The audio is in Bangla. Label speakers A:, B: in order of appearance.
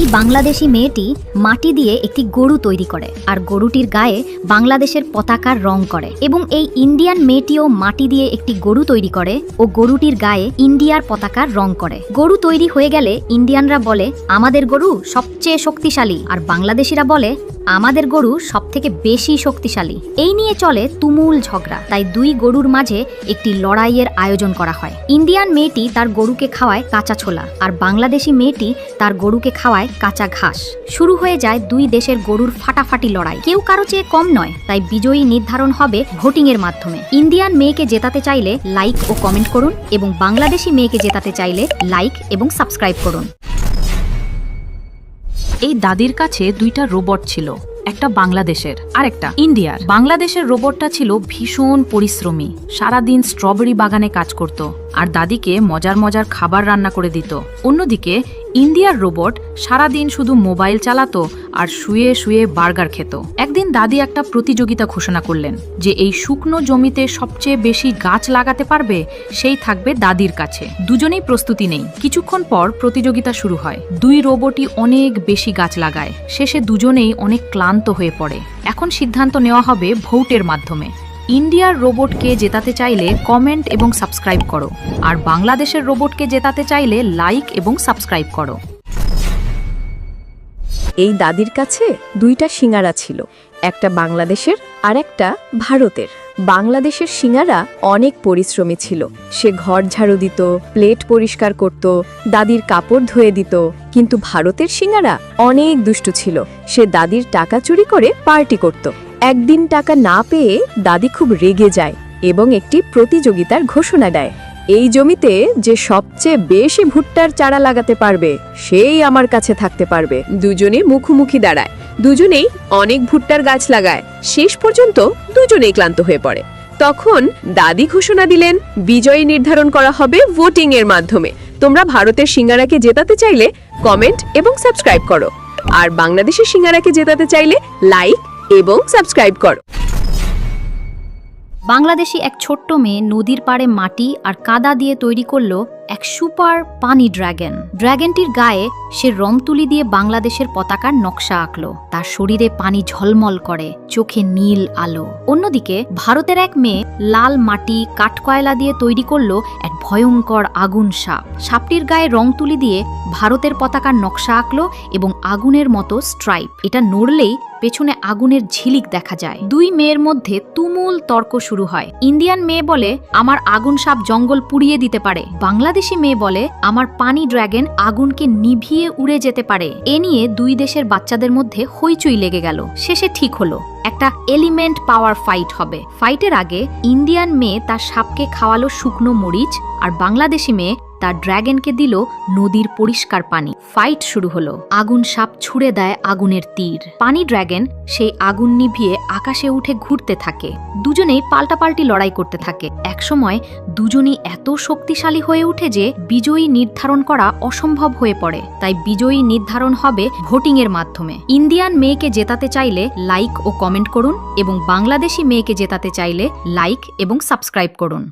A: এই বাংলাদেশি মেয়েটি মাটি দিয়ে একটি গরু তৈরি করে আর গরুটির গায়ে বাংলাদেশের পতাকার রং করে এবং এই ইন্ডিয়ান মেয়েটিও মাটি দিয়ে একটি গরু তৈরি করে ও গরুটির গায়ে ইন্ডিয়ার পতাকার রং করে। গরু তৈরি হয়ে গেলে ইন্ডিয়ানরা বলে, আমাদের গরু সবচেয়ে শক্তিশালী। আর বাংলাদেশিরা বলে আমাদের গরু সব থেকে বেশি শক্তিশালী। এই নিয়ে চলে তুমুল ঝগড়া। তাই দুই গরুর মাঝে একটি লড়াইয়ের আয়োজন করা হয়। ইন্ডিয়ান মেয়েটি তার গরুকে খাওয়ায় কাঁচা ছোলা আর বাংলাদেশি মেয়েটি তার গরুকে খাওয়ায় কাঁচা ঘাস। শুরু হয়ে যায় দুই দেশের গরুর ফাটাফাটি লড়াই। কেউ কারও চেয়ে কম নয়, তাই বিজয়ী নির্ধারণ হবে ভোটিং এর মাধ্যমে। ইন্ডিয়ান মেয়েকে জেতাতে চাইলে লাইক ও কমেন্ট করুন এবং বাংলাদেশি মেয়েকে জেতাতে চাইলে লাইক এবং সাবস্ক্রাইব করুন।
B: এই দাদির কাছে দুইটা রোবট ছিল, একটা বাংলাদেশের আর একটা ইন্ডিয়ার। বাংলাদেশের রোবটটা ছিল ভীষণ পরিশ্রমী, সারাদিন স্ট্রবেরি বাগানে কাজ করত, আর দাদিকে মজার মজার খাবার রান্না করে দিত। অন্যদিকে ইন্ডিয়ার রোবট সারাদিন শুধু মোবাইল চালাতো আর শুয়ে শুয়ে বার্গার খেত। একদিন দাদি একটা প্রতিযোগিতা ঘোষণা করলেন যে এই শুকনো জমিতে সবচেয়ে বেশি গাছ লাগাতে পারবে সেই থাকবে দাদির কাছে। দুজনেই প্রস্তুতি নেই। কিছুক্ষণ পর প্রতিযোগিতা শুরু হয়। দুই রোবটই অনেক বেশি গাছ লাগায়। শেষে দুজনেই অনেক ক্লান্ত হয়ে পড়ে। এখন সিদ্ধান্ত নেওয়া হবে ভোটের মাধ্যমে। ইন্ডিয়ার রোবটকে জেতাতে চাইলে কমেন্ট এবং সাবস্ক্রাইব করো। আর বাংলাদেশের রোবটকে জেতাতে চাইলে লাইক এবং সাবস্ক্রাইব করো।
C: এই দাদির কাছে দুইটা সিঙ্গারা ছিল, একটা বাংলাদেশের আর একটা ভারতের। বাংলাদেশের সিঙ্গারা অনেক পরিশ্রমী ছিল। সে ঘর ঝাড়ু দিত, প্লেট পরিষ্কার করত, দাদির কাপড় ধুয়ে দিত, কিন্তু ভারতের সিঙ্গারা অনেক দুষ্টু ছিল। সে দাদির টাকা চুরি করে পার্টি করত। একদিন টাকা না পেয়ে দাদি খুব রেগে যায় এবং একটি প্রতিযোগিতার ঘোষণা দেয়। এই জমিতে যে সবচেয়ে বেশি ভুট্টার চারা লাগাতে পারবে, সেই আমার কাছে থাকতে পারবে। দুজনে মুখোমুখি দাঁড়ায়। দুজনেই অনেক ভুট্টার গাছ লাগায়। শেষ পর্যন্ত দুজনেই ক্লান্ত হয়ে পড়ে। তখন দাদি ঘোষণা দিলেন, বিজয়ী নির্ধারণ করা হবে ভোটিং এর মাধ্যমে। তোমরা ভারতের সিঙ্গারাকে জেতাতে চাইলে কমেন্ট এবং সাবস্ক্রাইব করো। আর বাংলাদেশের সিঙ্গারাকে জেতাতে চাইলে লাইক এবং সাবস্ক্রাইব করো।
A: বাংলাদেশি এক ছোট্ট মেয়ে নদীর পাড়ে মাটি আর কাদা দিয়ে তৈরি করল এক সুপার পানি ড্রাগন। ড্রাগনটির গায়ে সে রং তুলি দিয়ে বাংলাদেশের পতাকার নকশা আঁকলো। তার শরীরে পানি ঝলমল করে, চোখে নীল আলো। অন্যদিকে ভারতের এক মেয়ে লাল মাটি, কাঠকয়লা দিয়ে তৈরি করল এক ভয়ঙ্কর আগুন সাপ। সাপটির গায়ে রং তুলি দিয়ে ভারতের পতাকার নকশা আঁকলো এবং আগুনের মতো স্ট্রাইপ। এটা নড়লেই পেছনে আগুনের ঝিলিক দেখা যায়। দুই মেয়ের মধ্যে তুমুল তর্ক শুরু হয়। ইন্ডিয়ান মেয়ে বলে, আমার আগুন সাপ জঙ্গল পুড়িয়ে দিতে পারে। বাংলাদেশি মেয়ে বলে, আমার পানি ড্রাগন আগুনকে নিভিয়ে উড়ে যেতে পারে। এ নিয়ে দুই দেশের বাচ্চাদের মধ্যে হইচই লেগে গেল। শেষে ঠিক হলো, একটা এলিমেন্ট পাওয়ার ফাইট হবে। ফাইটের আগে ইন্ডিয়ান মেয়ে তার সাপকে খাওয়ালো শুকনো মরিচ, আর বাংলাদেশি মেয়ে তার ড্রাগনকে দিল নদীর পরিষ্কার পানি। ফাইট শুরু হলো। আগুন সাপ ছুড়ে দেয় আগুনের তীর। পানি ড্রাগন সেই আগুন নিভিয়ে আকাশে উঠে ঘুরতে থাকে। দুজনেই পাল্টাপাল্টি লড়াই করতে থাকে। একসময় দুজনই এত শক্তিশালী হয়ে ওঠে যে বিজয়ী নির্ধারণ করা অসম্ভব হয়ে পড়ে। তাই বিজয়ী নির্ধারণ হবে ভোটিং এর মাধ্যমে। ইন্ডিয়ান মেয়েকে জেতাতে চাইলে লাইক ও কমেন্ট করুন এবং বাংলাদেশি মেয়েকে জেতাতে চাইলে লাইক এবং সাবস্ক্রাইব করুন।